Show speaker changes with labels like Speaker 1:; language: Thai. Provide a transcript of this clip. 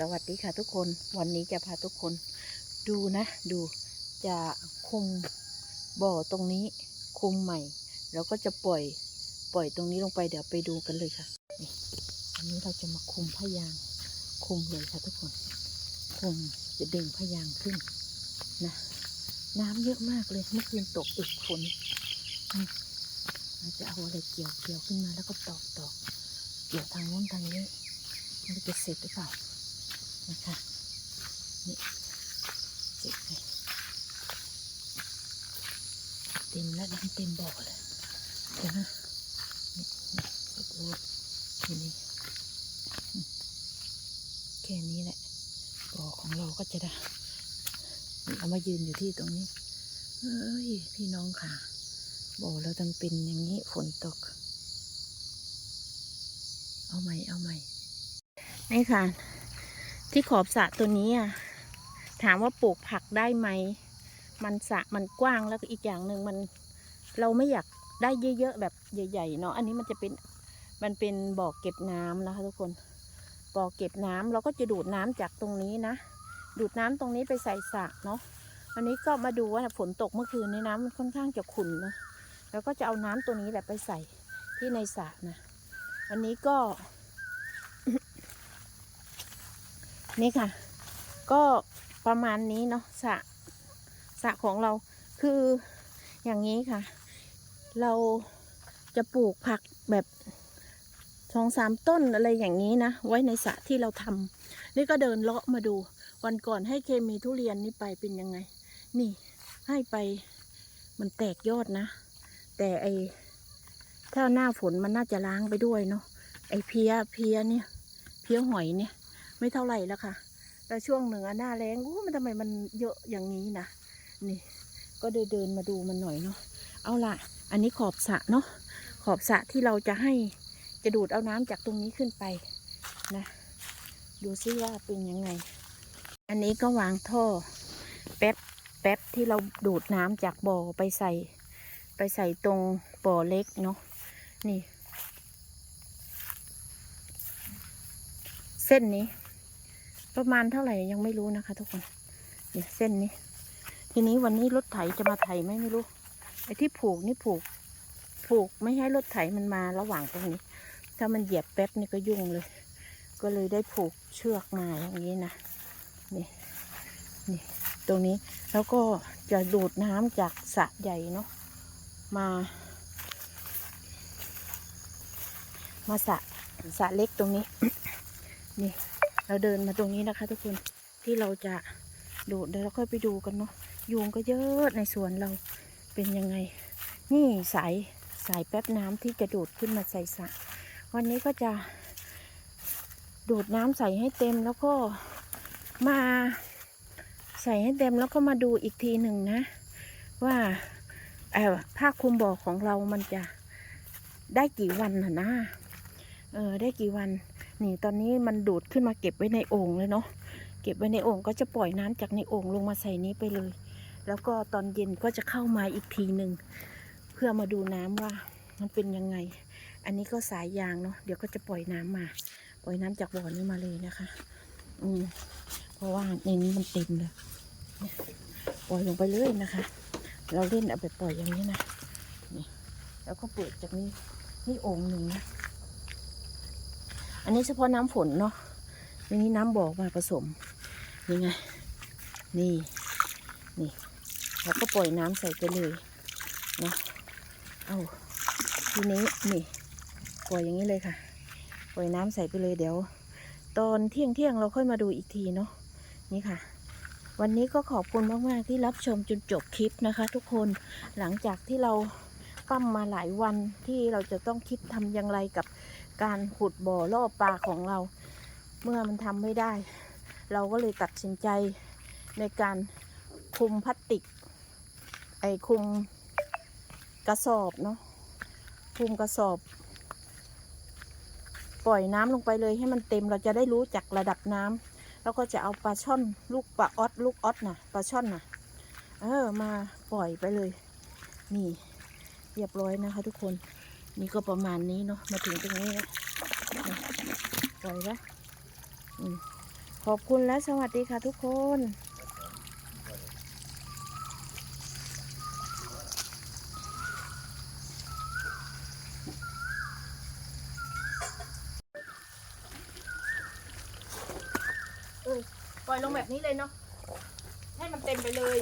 Speaker 1: สวัสดีค่ะทุกคนวันนี้จะพาทุกคนดูนะ ดูจะคุมบ่อตรงนี้คุมใหม่ แล้วก็จะปล่อยปล่อยตรงนี้ลงไปเดี๋ยวไปดูกันเลยค่ะนี่อันนี้เราจะมาคุมพยางคุมเลยค่ะทุกคน คุมจะดึงพยางขึ้นนะ น้ำเยอะมากเลยเมื่อคืนตกอีกฝนเราจะเอาอะไรเกี่ยวเกี่ยวขึ้นมาแล้วก็ตอกตอกเกี่ยวทางโน้นทางนี้มันจะเสร็จหรือเปล่า นะคะนี่เสร็จเต็มแล้วน้ำเต็มบ่อเลยเดี๋ยวนะนี่นี่สร็จเลยทีนี้แค่นี้แหละบ่อของเราก็จะได้เอามายืนอยู่ที่ตรงนี้เอ้ยพี่น้องค่ะบ่อเราต้องเป็นอย่างนี้ฝนตก เอาใหม่เอาใหม่นี่ค่ะ ที่ขอบสระตัวนี้อะถามว่าปลูกผักได้ไหม มันสระมันกว้างแล้วก็อีกอย่างหนึ่งมัน เราไม่อยากได้เยอะๆแบบใหญ่ๆเนาะอันนี้มันจะเป็นมันเป็นบ่อเก็บน้ำนะคะ ทุกคนบ่อเก็บน้ำเราก็จะดูดน้ำจากตรงนี้นะ ดูดน้ำตรงนี้ไปใส่สระเนาะอันนี้ก็มาดูว่าฝนตกเมื่อคืนในี้น้ำมันค่อนข้างจะขุ่นเนาะแล้วก็จะเอาน้ำตัวนี้แหละไปใส่ที่ในสระนะอันนี้ก็ นี่ค่ะ ก็ประมาณนี้เนาะสะสะของเราคืออย่างนี้ค่ะ เราจะปลูกผักแบบสองสามต้นอะไรอย่างนี้นะ ไว้ในสระที่เราทำนี่ก็เดินเลาะมาดู วันก่อนให้เคมีทุเรียนนี่ไปเป็นยังไง นี่ให้ไปมันแตกยอดนะ แต่ไอถ้าหน้าฝนมันน่าจะล้างไปด้วยเนาะไอเพียเพียเนี่ย เพียหอยเนี่ย ไม่เท่าไหร่แล้วค่ะ แต่ช่วงหนึ่งอะหน้าแรงอู้มันทำไมมันเยอะอย่างนี้นะนี่ ก็เดินเดินมาดูมันหน่อยเนาะเอาล่ะ อันนี้ขอบสระเนาะขอบสระที่เราจะให้จะดูดเอาน้ำจากตรงนี้ขึ้นไปนะ ดูซิว่าเป็นยังไง อันนี้ก็วางท่อ แป๊บแป๊บที่เราดูดน้ำจากบ่อไปใส่ ไปใส่ตรงบ่อเล็กเนาะนี่ เส้นนี้ ประมาณเท่าไหร่ยังไม่รู้นะคะ ทุกคนเนี่ยเส้นนี้ ทีนี้วันนี้รถไถจะมาไถไหมไม่รู้ไอ้ที่ผูกนี่ผูก ผูกไม่ให้รถไถมันมาระหว่างตรงนี้ ถ้ามันเหยียบแป๊บนี่ก็ยุ่งเลย ก็เลยได้ผูกเชือกมาอย่างนี้นะนี่นี่ตรงนี้แล้วก็จะดูดน้ำจากสระใหญ่เนาะมา มาสระสระเล็กตรงนี้ นี่ เราเดินมาตรงนี้นะคะ ทุกคนที่เราจะดูดเดี๋ยวเราค่อยไปดูกันเนาะยุงก็เยอะในสวนเราเป็นยังไง นี่สายสายแป๊บน้ำที่จะดูดขึ้นมาใส่สระวันนี้ก็จะดูดน้ำใส่ให้เต็มแล้วก็มาใส่ให้เต็มแล้วก็มาดูอีกทีหนึ่งนะ ว่าเออผ้าคลุมบ่อของเรามันจะได้กี่วันนะนะเออได้กี่วัน นี่ตอนนี้มันดูดขึ้นมาเก็บไว้ในโอ่งเลยเนาะเก็บไว้ในโอ่งก็จะปล่อยน้ำจากในโอ่งลงมาใส่นี้ไปเลย แล้วก็ตอนเย็นก็จะเข้ามาอีกทีหนึ่งเพื่อมาดูน้ำว่ามันเป็นยังไง อันนี้ก็สายยางเนาะเดี๋ยวก็จะปล่อยน้ำมา ปล่อยน้ำจากบ่อนี้มาเลยนะคะ อืมเพราะว่าในนี้มันเต็มเลยเนี่ยปล่อยลงไปเลยนะคะ เราเล่นเอาไปปล่อยอย่างนี้นะนี่แล้วก็เปิดจากนี้นี่โอ่งหนึ่งนะ อันนี้เฉพาะน้ำฝนเนาะในนี้น้ำบอกมาผสมนี่ไง นี่ นี่แล้วก็ปล่อยน้ำใส่ไปเลยเนาะเอาทีนี้นี่ปล่อยอย่างนี้เลยค่ะ ปล่อยน้ำใส่ไปเลยเดี๋ยว ตอนเที่ยงเที่ยงเราค่อยมาดูอีกทีเนาะนี่ค่ะ วันนี้ก็ขอบคุณมาก ๆ ที่รับชมจนจบคลิปนะคะ ทุกคนหลังจากที่เราปั้มมาหลายวันที่เราจะต้องคิดทำอย่างไรกับ การขุดบ่อล่อปลาของเรา เมื่อมันทำไม่ได้ เราก็เลยตัดสินใจในการคุมพลาสติก ไอคุมกระสอบเนาะคุมกระสอบ ปล่อยน้ำลงไปเลยให้มันเต็มเราจะได้รู้จักระดับน้ำแล้วก็จะเอาปลาช่อนลูกปลาออดลูกออดน่ะปลาช่อนน่ะ เออมาปล่อยไปเลย นี่เรียบร้อยนะคะทุกคน นี่ก็ประมาณนี้เนาะมาถึงตรงนี้แล้วนี่ปล่อยล้วอืมพขอบคุณและสวัสดีค่ะทุกคนปล่อยลงแบบนี้เลยเนาะให้มันเต็มไปเลย